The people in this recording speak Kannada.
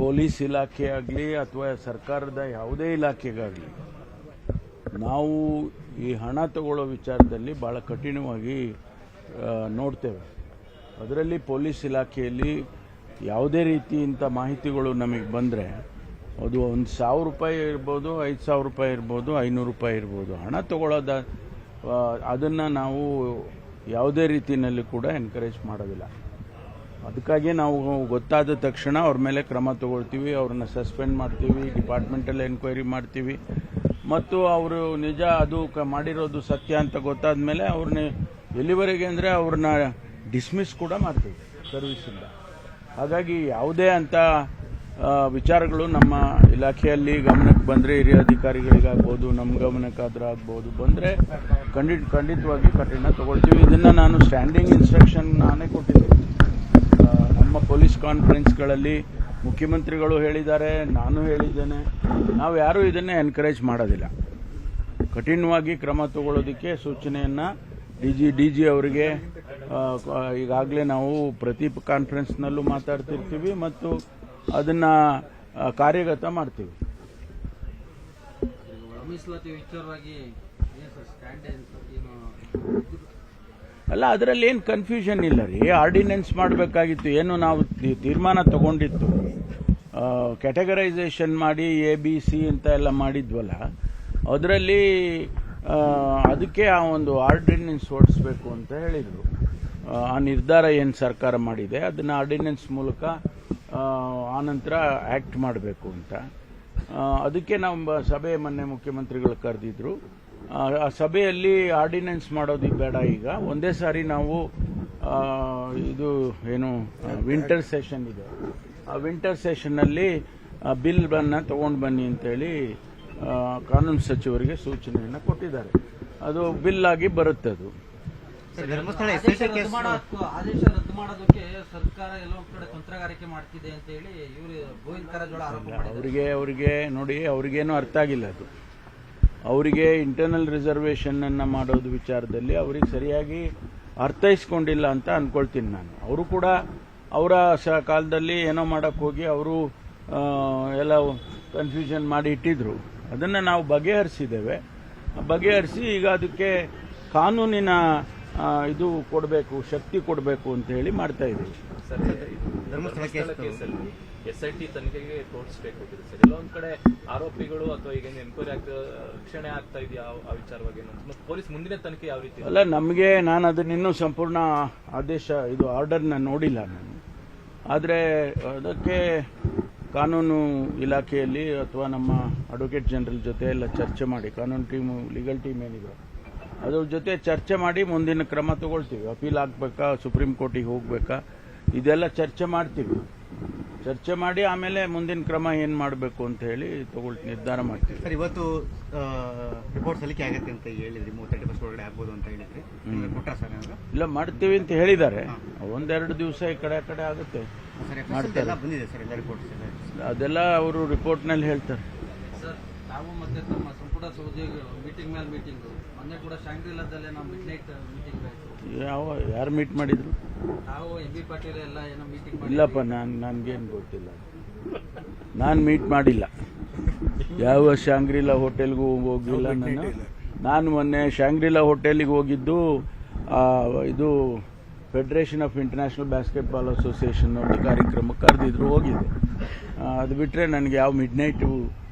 ಪೊಲೀಸ್ ಇಲಾಖೆ ಆಗಲಿ ಅಥವಾ ಸರ್ಕಾರದ ಯಾವುದೇ ಇಲಾಖೆಗಾಗಲಿ, ನಾವು ಈ ಹಣ ತಗೊಳ್ಳೋ ವಿಚಾರದಲ್ಲಿ ಭಾಳ ಕಠಿಣವಾಗಿ ನೋಡ್ತೇವೆ. ಅದರಲ್ಲಿ ಪೊಲೀಸ್ ಇಲಾಖೆಯಲ್ಲಿ ಯಾವುದೇ ರೀತಿಯಿಂದ ಮಾಹಿತಿಗಳು ನಮಗೆ ಬಂದರೆ, ಅದು ಒಂದು ಸಾವಿರ ರೂಪಾಯಿ ಇರ್ಬೋದು, ಐದು ಸಾವಿರ ರೂಪಾಯಿ ಇರ್ಬೋದು, ಐನೂರು ರೂಪಾಯಿ ಇರ್ಬೋದು. ಹಣ ತಗೊಳ್ಳೋದ ಅದನ್ನು ನಾವು ಯಾವುದೇ ರೀತಿಯಲ್ಲಿ ಕೂಡ ಎನ್ಕರೇಜ್ ಮಾಡೋದಿಲ್ಲ. ಅದಕ್ಕಾಗಿ ನಾವು ಗೊತ್ತಾದ ತಕ್ಷಣ ಅವ್ರ ಮೇಲೆ ಕ್ರಮ ತಗೊಳ್ತೀವಿ, ಅವ್ರನ್ನ ಸಸ್ಪೆಂಡ್ ಮಾಡ್ತೀವಿ ಡಿಪಾರ್ಟ್ಮೆಂಟಲ್ಲಿ ಎನ್ಕ್ವೈರಿ ಮಾಡ್ತೀವಿ. ಮತ್ತು ಅವರು ನಿಜ ಅದು ಕ ಮಾಡಿರೋದು ಸತ್ಯ ಅಂತ ಗೊತ್ತಾದ ಮೇಲೆ ಅವ್ರನ್ನ ಎಲ್ಲಿವರೆಗೆ ಅಂದರೆ ಅವ್ರನ್ನ ಡಿಸ್ಮಿಸ್ ಕೂಡ ಮಾಡ್ತೀವಿ ಸರ್ವಿಸಿಂದ ಹಾಗಾಗಿ ಯಾವುದೇ ಅಂತ ವಿಚಾರಗಳು ನಮ್ಮ ಇಲಾಖೆಯಲ್ಲಿ ಗಮನಕ್ಕೆ ಬಂದರೆ, ಹಿರಿಯ ಅಧಿಕಾರಿಗಳಿಗಾಗ್ಬೋದು, ನಮ್ಮ ಗಮನಕ್ಕಾದ್ರೂ ಆಗ್ಬೋದು ಬಂದರೆ ಖಂಡಿತ ಖಂಡಿತವಾಗಿ ಕಠಿಣ ತಗೊಳ್ತೀವಿ. ಇದನ್ನು ನಾನು ಸ್ಟ್ಯಾಂಡಿಂಗ್ ಇನ್ಸ್ಟ್ರಕ್ಷನ್ ನಾನೇ ಕೊಟ್ಟಿದ್ದೀನಿ. ಕಾನ್ಫರೆನ್ಸ್ಗಳಲ್ಲಿ ಮುಖ್ಯಮಂತ್ರಿಗಳು ಹೇಳಿದ್ದಾರೆ, ನಾನು ಹೇಳಿದ್ದೇನೆ. ನಾವು ಯಾರೂ ಇದನ್ನೇ ಎನ್ಕರೇಜ್ ಮಾಡೋದಿಲ್ಲ. ಕಠಿಣವಾಗಿ ಕ್ರಮ ತಗೊಳ್ಳೋದಕ್ಕೆ ಸೂಚನೆಯನ್ನು ಡಿ ಜಿ ಡಿ ಜಿ ಅವರಿಗೆ ಈಗಾಗಲೇ ನಾವು ಪ್ರತಿ ಕಾನ್ಫರೆನ್ಸ್ನಲ್ಲೂ ಮಾತಾಡ್ತಿರ್ತೀವಿ ಮತ್ತು ಅದನ್ನು ಕಾರ್ಯಗತ ಮಾಡ್ತೀವಿ. ವಿಚಾರವಾಗಿ ಏನು ಸರ್ ಸ್ಟ್ಯಾಂಡ್ ಏನು ಅಲ್ಲ, ಅದರಲ್ಲಿ ಏನು ಕನ್ಫ್ಯೂಷನ್ ಇಲ್ಲ ರೀ. ಆರ್ಡಿನೆನ್ಸ್ ಮಾಡಬೇಕಾಗಿತ್ತು. ಏನು ನಾವು ತೀರ್ಮಾನ ತಗೊಂಡಿತ್ತು. ಕ್ಯಾಟಗರೈಸೇಷನ್ ಮಾಡಿ ಎ ಬಿ ಸಿ ಅಂತ ಎಲ್ಲ ಮಾಡಿದ್ವಲ್ಲ, ಅದರಲ್ಲಿ ಅದಕ್ಕೆ ಆ ಒಂದು ಆರ್ಡಿನೆನ್ಸ್ ಹೊಡಿಸ್ಬೇಕು ಅಂತ ಹೇಳಿದರು. ಆ ನಿರ್ಧಾರ ಏನು ಸರ್ಕಾರ ಮಾಡಿದೆ, ಅದನ್ನು ಆರ್ಡಿನೆನ್ಸ್ ಮೂಲಕ ಆನಂತರ ಆ್ಯಕ್ಟ್ ಮಾಡಬೇಕು ಅಂತ. ಅದಕ್ಕೆ ನಾವು ಸಭೆ, ಮೊನ್ನೆ ಮುಖ್ಯಮಂತ್ರಿಗಳು ಕರೆದಿದ್ರು. ಸಭೆಯಲ್ಲಿ ಆರ್ಡಿನೆನ್ಸ್ ಮಾಡೋದು ಬೇಡ ಈಗ. ಒಂದೇ ಸಾರಿ ನಾವು ಆ, ಇದು ಏನು ವಿಂಟರ್ ಸೆಷನ್ ಇದೆ. ಆ ವಿಂಟರ್ ಸೆಷನ್ನಲ್ಲಿ ಬಿಲ್ ಬನ್ನ ತಗೊಂಡು ಬನ್ನಿ ಅಂತೇಳಿ ಆ, ಕಾನೂನು ಸಚಿವರಿಗೆ ಸೂಚನೆಯನ್ನು ಕೊಟ್ಟಿದ್ದಾರೆ. ಅದು ಬಿಲ್ ಆಗಿ ಬರುತ್ತೆ ಅದು. ಧರ್ಮಸ್ಥಳ ಆದೇಶ ರದ್ದು ಆದೇಶ ರದ್ದು ಮಾಡೋದಕ್ಕೆ ಸರ್ಕಾರ ಎಲ್ಲೊಂದು ಕಡೆ ತಂತ್ರಗಾರಿಕೆ ಮಾಡ್ತಿದೆ ಅಂತ ಹೇಳಿ ಇವರು ಗೋವಿಂದ ಕಾರಜೋಳ ಆರೋಪ ಅವರಿಗೆ ಅವರಿಗೆ ನೋಡಿ ಅವ್ರಿಗೇನು ಅರ್ಥ ಆಗಿಲ್ಲ ಅದು. ಅವರಿಗೆ ಇಂಟರ್ನಲ್ ರಿಸರ್ವೇಷನ್ ಅನ್ನ ಮಾಡೋದು ವಿಚಾರದಲ್ಲಿ ಅವ್ರಿಗೆ ಸರಿಯಾಗಿ ಅರ್ಥೈಸ್ಕೊಂಡಿಲ್ಲ ಅಂತ ಅನ್ಕೊಳ್ತೀನಿ ನಾನು. ಅವರು ಕೂಡ ಅವರ ಸ ಕಾಲದಲ್ಲಿ ಏನೋ ಮಾಡಕ್ಕೆ ಹೋಗಿ ಅವರು ಎಲ್ಲ ಕನ್ಫ್ಯೂಷನ್ ಮಾಡಿ ಇಟ್ಟಿದ್ರು. ಅದನ್ನು ನಾವು ಬಗೆಹರಿಸಿದ್ದೇವೆ. ಬಗೆಹರಿಸಿ ಈಗ ಅದಕ್ಕೆ ಕಾನೂನಿನ ಇದು ಕೊಡಬೇಕು, ಶಕ್ತಿ ಕೊಡಬೇಕು ಅಂತ ಹೇಳಿ ಮಾಡ್ತಾ ಇದ್ದೀವಿ. ಎಸ್ ಐ ಟಿ ತನಿಖೆಗೆ ತೋರಿಸಬೇಕಾಗಿದೆ ಸರ್. ಎಲ್ಲೊಂದ್ ಕಡೆ ಆರೋಪಿಗಳು ಅಥವಾ ಈಗ ಎನ್ಕ್ವೈರಿ ಆಗ್ತಾ ರಕ್ಷಣೆ ಆಗ್ತಾ ಇದೆಯಾ ಆ- ವಿಚಾರವಾಗಿ? ಮತ್ತು ಪೊಲೀಸ್ ಮುಂದಿನ ತನಿಖೆ ಯಾವ ರೀತಿ ಅಲ್ಲ, ನಮಗೆ ನಾನು ಅದನ್ನ ಇನ್ನೂ ಸಂಪೂರ್ಣ ಆದೇಶ, ಇದು ಆರ್ಡರ್ನ ನೋಡಿಲ್ಲ ನಾನು. ಆದರೆ ಅದಕ್ಕೆ ಕಾನೂನು ಇಲಾಖೆಯಲ್ಲಿ ಅಥವಾ ನಮ್ಮ ಅಡ್ವೊಕೇಟ್ ಜನರಲ್ ಜೊತೆ ಎಲ್ಲ ಚರ್ಚೆ ಮಾಡಿ, ಕಾನೂನು ಟೀಮು ಲೀಗಲ್ ಟೀಮ್ ಏನಿದೆ ಅದ್ರ ಜೊತೆ ಚರ್ಚೆ ಮಾಡಿ ಮುಂದಿನ ಕ್ರಮ ತಗೊಳ್ತೀವಿ. ಅಪೀಲ್ ಆಗಬೇಕಾ, ಸುಪ್ರೀಂ ಕೋರ್ಟಿಗೆ ಹೋಗ್ಬೇಕಾ? ಇದೆಲ್ಲ ಚರ್ಚೆ ಮಾಡ್ತೀವಿ. ಚರ್ಚೆ ಮಾಡಿ ಆಮೇಲೆ ಮುಂದಿನ ಕ್ರಮ ಏನು ಮಾಡಬೇಕು ಅಂತ ಹೇಳಿ ತಗೊಳ್ ನಿರ್ಧಾರ ಮಾಡ್ತೀವಿ. ಸರ್ ಇವತ್ತು ರಿಪೋರ್ಟ್ ಸಲ್ಲಿಕೆ ಆಗುತ್ತೆ ಅಂತ ಹೇಳಿದ್ರಿ ಮೂವತ್ತೆರಡು ದಿವಸ ಒಳಗಡೆ ಆಗ್ಬೋದು ಅಂತ ಹೇಳಿದ್ರಿ. ನಿಮಗೆ ಕೊಟ್ರ ಸರ್? ಇಲ್ಲ ಮಾಡ್ತೀವಿ ಅಂತ ಹೇಳಿದ್ದಾರೆ. ಒಂದೆರಡು ದಿವಸ ಈ ಕಡೆ ಆ ಕಡೆ ಆಗುತ್ತೆ. ಸರ್ ರಿಪೋರ್ಟ್ ಎಲ್ಲ ಬಂದಿದೆ ಸರ್ ಎಲ್ಲ ಮತ್ತೆ ಅದೆಲ್ಲ ಅವರು ರಿಪೋರ್ಟ್ನಲ್ಲಿ ಹೇಳ್ತಾರೆ. ಮತ್ತೆ ತಮ್ಮ ಮೀಟಿಂಗ್ ಮೇಲೆ ಮೀಟಿಂಗ್ ಮೊನ್ನೆ ಕೂಡ ಶಾಂಗ್ರಿಲಾದಲ್ಲೇ ನಾವು ಮಿಡ್ ನೈಟ್ ಮೀಟಿಂಗ್ ಆಯಿತು. ಯಾವ ಯಾರು ಮೀಟ್ ಮಾಡಿದ್ರು? ನಾವು ಎಂ ಬಿ ಪಾಟೀಲ್ ಎಲ್ಲ ಏನೋ ಮೀಟಿಂಗ್ ಇಲ್ಲಪ್ಪ ನಾನು ನನಗೇನು ಗೊತ್ತಿಲ್ಲ. ನಾನು ಮೀಟ್ ಮಾಡಿಲ್ಲ. ಯಾವ ಶಾಂಗ್ರಿಲಾ ಹೋಟೆಲ್ಗೂ ಹೋಗಿಲ್ಲ ನಾನು. ನಾನು ಮೊನ್ನೆ ಶಾಂಗ್ರಿಲಾ ಹೋಟೆಲಿಗೆ ಹೋಗಿದ್ದು ಆ, ಇದು federation of international basketball association ಒಂದು ಕಾರ್ಯಕ್ರಮಕ್ಕೆ ಕರೆದಿದ್ರು ಹೋಗಿದ್ದೆ. ಅದು ಬಿಟ್ಟರೆ ನನಗೆ ಯಾವ ಮಿಡ್ ನೈಟು